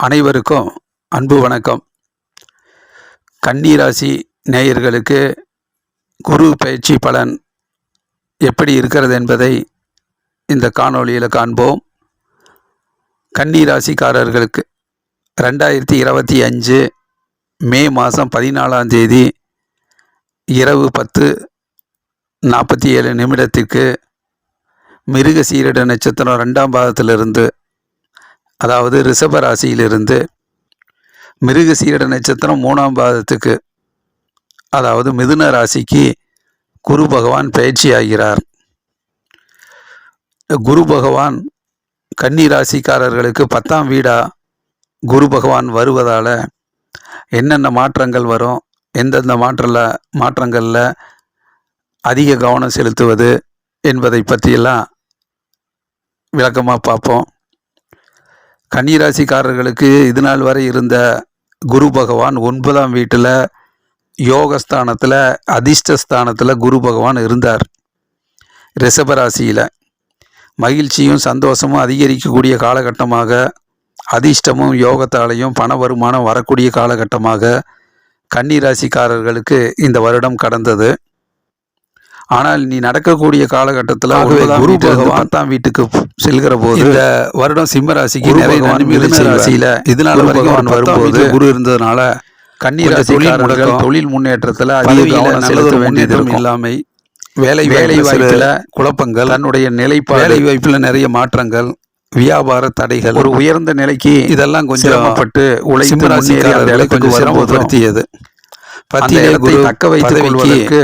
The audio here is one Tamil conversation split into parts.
அனைவருக்கும் அன்பு வணக்கம். கன்னிராசி நேயர்களுக்கு குரு பயிற்சி பலன் எப்படி இருக்கிறது என்பதை இந்த காணொளியில் காண்போம். கன்னிராசிக்காரர்களுக்கு ரெண்டாயிரத்தி இருபத்தி அஞ்சு மே மாதம் பதினாலாம் தேதி இரவு பத்து நாற்பத்தி ஏழு நிமிடத்திற்கு மிருக சீரிட நட்சத்திரம் ரெண்டாம் பாதத்திலிருந்து அதாவது ரிஷப ராசியிலிருந்து மிருக சீரட நட்சத்திரம் மூணாம் பாதத்துக்கு அதாவது மிதுன ராசிக்கு குரு பகவான் பயிற்சி ஆகிறார். குரு பகவான் கன்னி ராசிக்காரர்களுக்கு பத்தாம் வீடாக குரு பகவான் வருவதால் என்னென்ன மாற்றங்கள் வரும் எந்தெந்த மாற்றல மாற்றங்களில் அதிக கவனம் செலுத்துவது என்பதை பற்றியெல்லாம் விளக்கமாக பார்ப்போம். கன்னிராசிக்காரர்களுக்கு இது நாள் வரை இருந்த குரு பகவான் ஒன்பதாம் வீட்டில் யோகஸ்தானத்தில் அதிர்ஷ்டஸ்தானத்தில் குரு பகவான் இருந்தார். ரிஷபராசியில். மகிழ்ச்சியும் சந்தோஷமும் அதிகரிக்கக்கூடிய காலகட்டமாக அதிர்ஷ்டமும் யோகத்தாலையும் பண வருமானம் வரக்கூடிய காலகட்டமாக கன்னிராசிக்காரர்களுக்கு இந்த வருடம் கடந்தது. ஆனால் நீ நடக்கக்கூடிய காலகட்டத்தில் குரு பகவான் பத்தாம் வீட்டுக்கு செல்கிற போது இந்த வருடம் சிம்ம ராசிக்கு நிறைய நன்மைகள் ராசியில இதனால வரைக்கும் வரும்போது குரு இருந்ததுனால கன்னி ராசிக்காரர்கள் தொழில் முன்னேற்றத்தில் அதிக செலுத்த இல்லாமை வேலை வேலை வாய்ப்புல குழப்பங்கள் தன்னுடைய நிலைப்பாடு வேலை வாய்ப்புல நிறைய மாற்றங்கள் வியாபார தடைகள் ஒரு உயர்ந்த நிலைக்கு இதெல்லாம் கொஞ்சம் சிரமப்பட்டு உழைத்து கொஞ்சம் சிரமப்படுத்தியது. பத்தியை தக்க கொள்வதற்கு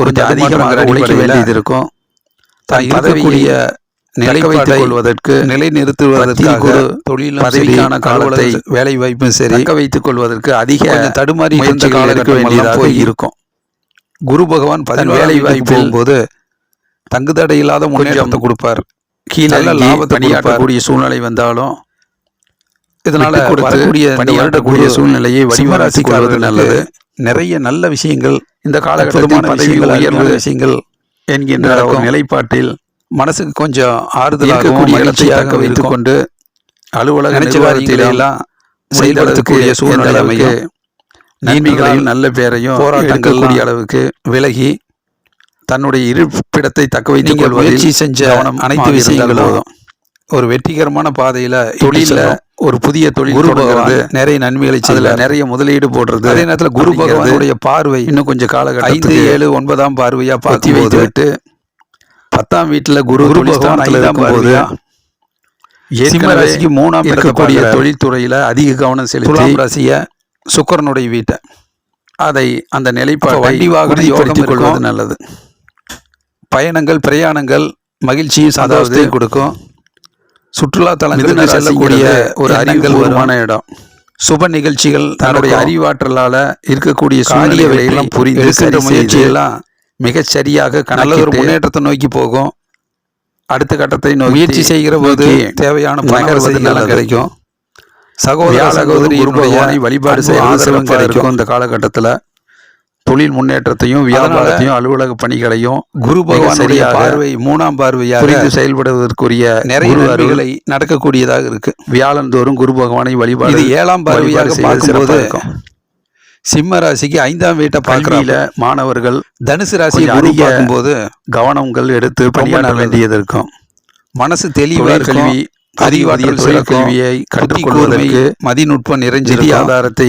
ஒரு அதிகமாக உழைக்க வேண்டியது இருக்கும். தான் இருக்கக்கூடிய நிலை வைத்துக் கொள்வதற்கு நிலை நிறுத்துவதற்காக தொழிலும் பதவிக்கான காலத்தை வேலை வாய்ப்பும் சரி தக்க வைத்துக் கொள்வதற்கு அதிக தடுமாறி இருந்த காலத்துக்கு வேண்டியதாக இருக்கும். குரு பகவான் பதின் வேலை வாய்ப்பு போகும்போது தங்குதடை இல்லாத முன்னேற்றத்தை கொடுப்பார். கீழே லாபத்தை பணியாற்றக்கூடிய சூழ்நிலை வந்தாலும் இதனால வரக்கூடிய பணியாற்றக்கூடிய சூழ்நிலையை வடிவராசி கொள்வது நல்லது. நிறைய நல்ல விஷயங்கள் இந்த காலகட்டத்தில் பதவிகள் உயர்ந்த விஷயங்கள் என்கின்ற ஒரு நிலைப்பாட்டில் மனசுக்கு கொஞ்சம் ஆறுதலாகக்கூடிய இடத்தை தக்க வைத்துக் கொண்டு அலுவலக நிர்வாகத்திலெல்லாம் செயல்படுத்தக்கூடிய சூழ்நிலைமையை நன்மைகளையும் நல்ல பேரையும் போராட்டக்கூடிய அளவுக்கு விலகி தன்னுடைய இருப்பிடத்தை தக்க வைத்துக் முயற்சி செஞ்ச அனைத்து விஷயங்களும் ஒரு வெற்றிகரமான பாதையில தொழில ஒரு புதிய தொழில் குரு பகவான். நிறைய நன்மைகளை செய்யல நிறைய முதலீடு போடுறது அதே நேரத்தில் குரு பகவானுடைய பார்வை இன்னும் கொஞ்சம் காலகட்டம் ஐந்து ஏழு ஒன்பதாம் பார்வையா பார்த்து வைத்து விட்டு பத்தாம் வீட்டுல குரு குரு பகவான் ஐந்தாம் பார்வையா? சிம்ம ராசிக்கு மூணாம் இருக்கக்கூடிய தொழில்துறையில அதிக கவனம் செலுத்தி ராசிய சுக்கரனுடைய வீட்டை. அதை அந்த நிலைப்பாடு வண்டி வாகனம் யோகம் கொள்வது நல்லது. பயணங்கள் பிரயாணங்கள் மகிழ்ச்சியும் சந்தோஷத்தையும் கொடுக்கும். சுற்றுலா தலங்களுக்கு செல்லக்கூடிய ஒரு அறிங்கள் வருமான இடம். சுப நிகழ்ச்சிகள் தன்னுடைய அறிவாற்றலால இருக்கக்கூடிய சூழ்நிலைகளை எல்லாம் புரிந்து சரி முயற்சியெல்லாம் மிகச் சரியாக நல்ல ஒரு முன்னேற்றத்தை நோக்கி போகும். அடுத்த கட்டத்தை முயற்சி செய்கிற போது தேவையான பணம் கிடைக்கும். சகோதர சகோதரி வழிபாடு செய்ய ஆதரவும் கிடைக்கும். இந்த காலகட்டத்தில். தொழில் முன்னேற்றத்தையும் வியாபாரத்தையும் அலுவலக பணிகளையும் குரு பகவான் சரியாக பார்வை மூணாம் பார்வையாக புரிந்து செயல்படுவதற்குரிய நிறைய நன்மைகளை நடக்கக்கூடியதாக இருக்கு. வியாழன் தோறும் குரு பகவானை வழிபாடு ஏழாம் பார்வையாக பார்க்கும்போது சிம்ம ராசிக்கு ஐந்தாம் வீட்டை பார்க்கல மாணவர்கள் தனுசு ராசி பார்க்கும்போது கவனங்கள் எடுத்து பணியாற்ற வேண்டியது இருக்கும். மனசு தெளிவாக கல்வி அறிவாதிகள் கல்வியை கற்றுக்கொள்வதற்கு மதிநுட்பம் நிறைஞ்ச ஆதாரத்தை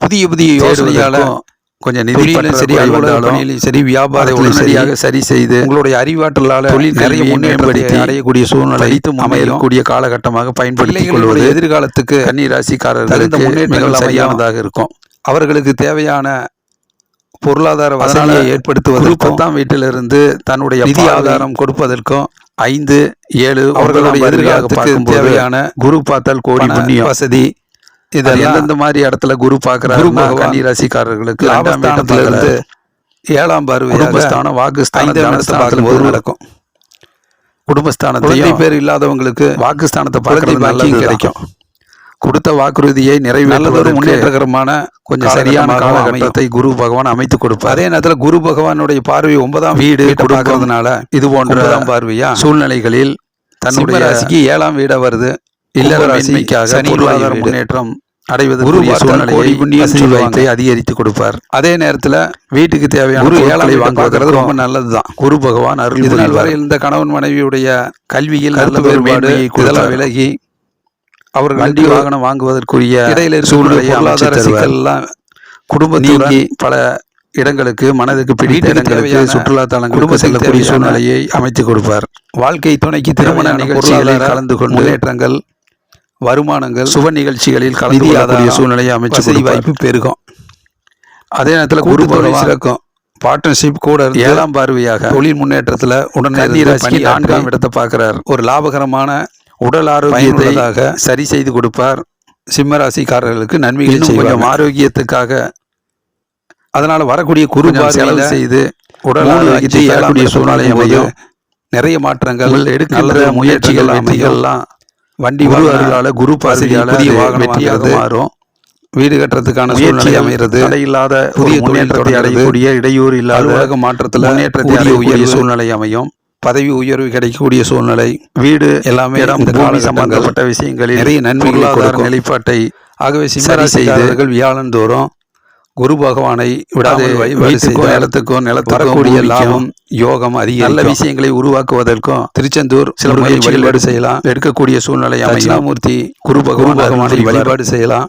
புதிய புதிய யோசனையால கொஞ்சம் நிதியிலும் சரி அலுவலகம் சரி வியாபாரத்திலும் சரியாக சரி செய்து உங்களுடைய அறிவாற்றலால் தொழில் நிறைய முன்னேற்றத்தை அடையக்கூடிய சூழ்நிலை அமையக்கூடிய காலகட்டமாக பயன்படுத்திக் கொள்வது எதிர்காலத்துக்கு கன்னிராசிக்காரர்களுக்கு முன்னேற்றங்கள் சரியானதாக இருக்கும். அவர்களுக்கு தேவையான பொருளாதார வசதியை ஏற்படுத்துவது பத்தாம் வீட்டிலிருந்து தன்னுடைய நிதி ஆதாரம் கொடுப்பதற்கும் ஐந்து ஏழு அவர்களுடைய எதிர்காலத்துக்கு தேவையான குரு பார்த்தல் கோடி வசதி இது எந்தெந்த மாதிரி இடத்துல குரு பார்க்குறாரு கன்னி ராசிக்காரர்களுக்கு லாபஸ்தானத்துல இருந்து ஏழாம் பார்வை குடும்பஸ்தானம் வாக்குஸ்தானம் பார்க்கும்போது நடக்கும். குடும்பஸ்தானத்தை பேர் இல்லாதவங்களுக்கு வாக்குஸ்தானத்தை பார்க்கறது நல்லது கிடைக்கும். கொடுத்த வாக்குறுதியை நிறைவேற்றுவது முன்னேற்றகரமான கொஞ்சம் சரியான காலகட்டத்தை குரு பகவான் அமைத்து கொடுப்பார். அதே நேரத்தில் குரு பகவானுடைய பார்வை ஒன்பதாம் வீடு கொடுக்கறதுனால இது போன்ற பார்வையா? சூழ்நிலைகளில் தன்னுடைய ராசிக்கு ஏழாம் வீடா வருது. இல்லற சனி பொருளாதார. முன்னேற்றம் சொல்லுவாங்க. வாய்ப்பை அதிகரித்து கொடுப்பார் அதே நேரத்தில் வீட்டுக்கு தேவையான பொருட்களை வீட்டை பார்க்கறது ரொம்ப வாங்குவதற்கும் நல்லது தான் குரு பகவான் அருள் இது நாள் புரிவார். வரை இந்த கணவன் மனைவியுடைய கல்வியில் நல்ல வேறுபாடு இதெல்லாம் விலகி அவர்கள் வண்டி வாகனம் வாங்குவதற்குரிய இடையில சூழ்நிலையை பொருளாதார. சிக்கல்லாம் குடும்பத்துடன் நீங்கி பல இடங்களுக்கு மனதுக்கு பிடித்த இடங்களுக்கு சுற்றுலா தலங்களுக்கு குடும்பத்துக்கு செல்லக்கூடிய சூழ்நிலையை அமைத்து கொடுப்பார் வாழ்க்கை துணைக்கு திருமண நிகழ்ச்சிகளில் கலந்து கொண்டு முன்னேற்றங்கள் வருமானங்கள் சுப நிகழ்ச்சிகளில் கலந்து நிதி கொள்ளக்கூடிய சூழ்நிலையை அமைச்சு வசதி. வாய்ப்பு பெருகும். அதே நேரத்தில் குரு குரு பகவான் சிறக்கும். பார்ட்னர்ஷிப் கூட ஏழாம் பார்வையாக தொழில் முன்னேற்றத்துல உடனே பணியாற்றி நான்காம் இடத்தை பார்க்கிறார். ஒரு லாபகரமான உடல் ஆரோக்கியத்தை சரி செய்து கொடுப்பார். சிம்ம ராசிக்காரர்களுக்கு நன்மைகள் செய்வாங்க ஆரோக்கியத்துக்காக அதனால வரக்கூடிய குரு செலவு செய்து உடல் ஆரோக்கியத்தை ஏழாம் சூழ்நிலை அமையும். நிறைய மாற்றங்கள் நல்ல முயற்சிகள் வெற்றிகள்லாம் வண்டி குரு அருளால குரு பார்வையால புதிய வாகனம் வெற்றியாக மாறும். வீடு கட்டுறதுக்கான சூழ்நிலை அமைகிறது. தடையில்லாத புதிய முன்னேற்றத்தை அடையக்கூடிய இடையூறு இல்லாத அலுவலக மாற்றத்துல முன்னேற்றத்தை உயர்வு சூழ்நிலை அமையும். பதவி உயர்வு கிடைக்கக்கூடிய சூழ்நிலை வீடு எல்லாமே இந்த காலகட்டங்கள் சம்பந்தப்பட்ட விஷயங்களில் நிறைய நன்மைகளை. நிலைப்பாட்டை ஆகவே சிம்மராசிக்காரர்கள் வியாழன் தோறும் குரு பகவானை வழிபாடு வீட்டுக்கும் நிலத்துக்கும் பூமிக்கும் லாபம் யோகம் நல்ல அதிக விஷயங்களை உருவாக்குவதற்கும் திருச்செந்தூர் சில முயற்சிகள் வழிபாடு செய்யலாம். எடுக்கக்கூடிய சூழ்நிலை அமையும் தட்சிணாமூர்த்தி குரு பகவான் பகவானை. வழிபாடு செய்யலாம்.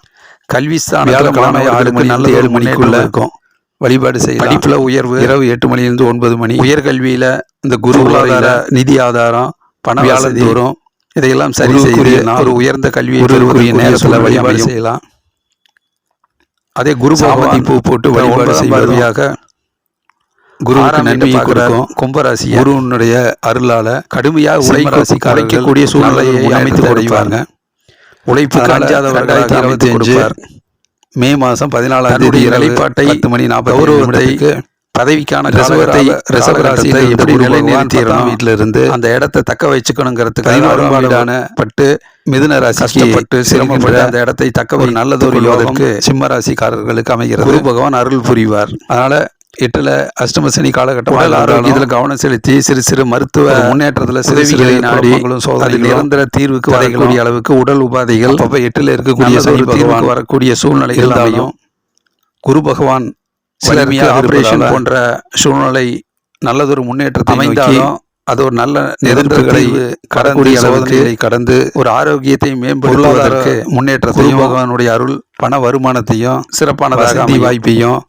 கல்வி ஸ்தானத்துல வியாழக்கிழமை மணி நல்ல ஏழு மணிக்குள்ள இருக்கும் வழிபாடு செய்யலாம். படிப்புல உயர்வு. இரவு எட்டு மணிலிருந்து ஒன்பது மணி. உயர்கல்வியில இந்த குரு வரையில நிதி ஆதாரம் பண வியாழன் வசதி தோறும் இதையெல்லாம் சரி செய்து நாள், ஒரு உயர்ந்த பெறுவதற்குரிய நேரத்தில் வழிபாடு. செய்யலாம் அதே குரு சாமந்தி பூ போட்டு வழிபாடு பார்வையாக குருவுக்கு நன்மையை. கொடுக்கும் கும்பராசி குருவினுடைய அருளால கடுமையாக சிம்ம உழைக்க ராசிக்காரர்கள் உழைக்கக்கூடிய சூழ்நிலையை அமைத்து கொடுப்பாங்க அஞ்சாதவர்களாக அமைத்து 2025 கொடுப்பார். மே மாதம் பதினாலாம் தேதி நிலைப்பாட்டை, பத்து மணி நாற்பது கௌரவத்தை, பதவிக்கான ரிசவரத்தை காலகட்டத்தை ரிசவராசியில் எப்படி நிலைநிறுத்திடணும் வீட்டில இருந்து அந்த இடத்தை தக்க வச்சுக்கணுங்கிறதுக்காக பதினோராம் வீடான அரும்பாடுபட்டு மிதுன ராசிக்கு கஷ்டப்பட்டு சிரமப்பட்டு அந்த இடத்தை தக்க ஒரு நல்லதொரு யோகம் சிம்ம ராசிக்காரர்களுக்கு அமைகிறது. குரு பகவான் அருள் புரிவார். அதனால எட்டுல அஷ்டம சனி காலகட்டம் உடல் ஆரோக்கியத்தில் கவனம் செலுத்தி சிறு சிறு மருத்துவ முன்னேற்றத்துல சிறு சிறு உதவிகளை நாடி குழப்பங்களும் அது சோதனைகளும் நிரந்தர தீர்வுக்கு வரக்கூடிய அளவுக்கு உடல் உபாதைகள் அப்பப்ப எட்டுல இருக்கக்கூடிய வரக்கூடிய சூழ்நிலைகள் அமையும் குரு பகவான் சிலருக்கு ஆபரேஷன் போன்ற சூழ்நிலை நல்லதொரு முன்னேற்றத்தை அமைந்தாலும் அது ஒரு நல்ல நிரந்தர எதிர்ப்புகளை தீர்வு கடந்து வரக்கூடிய அளவுக்கு சோதனைகளை கடந்து ஒரு ஆரோக்கியத்தை மேம்படுத்துவதற்கு முன்னேற்றத்தையும் பகவானுடைய அருள் பண வருமானத்தையும் சிறப்பானதாக வசதி. வாய்ப்பையும்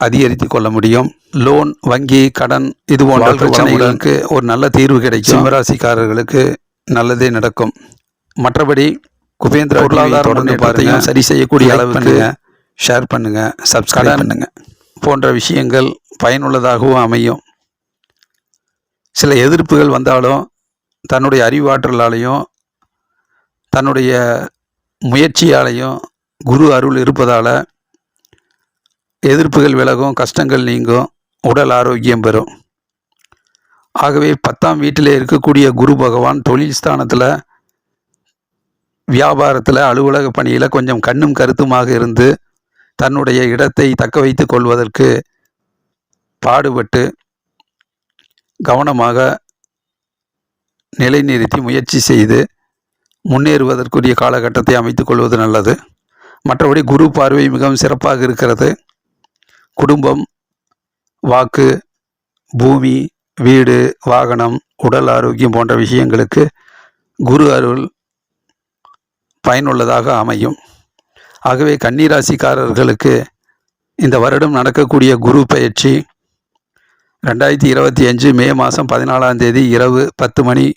அதிகரித்துக் கொள்ள முடியும். லோன் வங்கி கடன் இது போன்ற பிரச்சனைகளுக்கு ஒரு நல்ல தீர்வு கிடைக்கும். சிம்மராசிக்காரர்களுக்கு நல்லதே நடக்கும். மற்றபடி குபேந்திரா பொருளாதார முன்னேற்றத்தையும் சரி செய்யக்கூடிய அளவுக்கு ஷேர் பண்ணுங்க. சப்ஸ்கிரைப் கடன் பண்ணுங்க. போன்ற விஷயங்கள் பயனுள்ளதாகவும் அமையும். சில எதிர்ப்புகள் வந்தாலும் தன்னுடைய அறிவாற்றலாலையும் தன்னுடைய முயற்சியாலையும் குரு அருள் இருப்பதால் எதிர்ப்புகள் விலகும் கஷ்டங்கள் நீங்கும் உடல் ஆரோக்கியம் பெறும். ஆகவே பத்தாம் வீட்டில் இருக்கக்கூடிய குரு பகவான் தொழில் ஸ்தானத்தில் வியாபாரத்தில் அலுவலக பணியில் கொஞ்சம் கண்ணும் கருத்துமாக இருந்து தன்னுடைய இடத்தை தக்க வைத்து கொள்வதற்கு பாடுபட்டு கவனமாக நிலைநிறுத்தி முயற்சி செய்து முன்னேறுவதற்குரிய காலகட்டத்தை அமைத்துக் கொள்வது நல்லது. மற்றபடி குரு பார்வை மிகவும் சிறப்பாக இருக்கிறது. குடும்பம் வாக்கு பூமி வீடு வாகனம் உடல் ஆரோக்கியம் போன்ற விஷயங்களுக்கு குரு அருள் பயனுள்ளதாக அமையும். ஆகவே கன்னிராசிக்காரர்களுக்கு இந்த வருடம் நடக்கக்கூடிய குரு பயிற்சி ரெண்டாயிரத்தி இருபத்தி அஞ்சு மே மாதம் பதினாலாம் தேதி இரவு பத்து மணி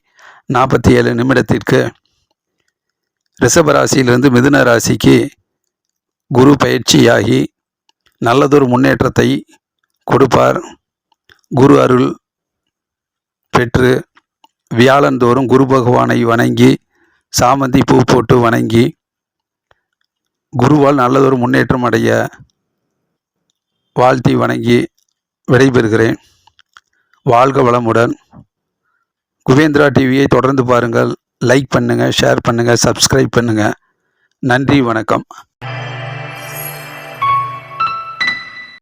நாற்பத்தி ஏழு நிமிடத்திற்கு ரிஷபராசியிலிருந்து மிதுன ராசிக்கு குரு பயிற்சியாகி நல்லதொரு முன்னேற்றத்தை கொடுப்பார். குரு அருள் பெற்று வியாழந்தோறும் குரு பகவானை வணங்கி சாமந்தி பூ போட்டு வணங்கி குருவால் நல்லதொரு முன்னேற்றம் அடைய வாழ்த்தி வணங்கி விடைபெறுகிறேன். வாழ்க வளமுடன். குவேந்திரா டிவியை தொடர்ந்து பாருங்கள். லைக் பண்ணுங்கள் ஷேர் பண்ணுங்கள் சப்ஸ்கிரைப் பண்ணுங்கள் நன்றி வணக்கம்.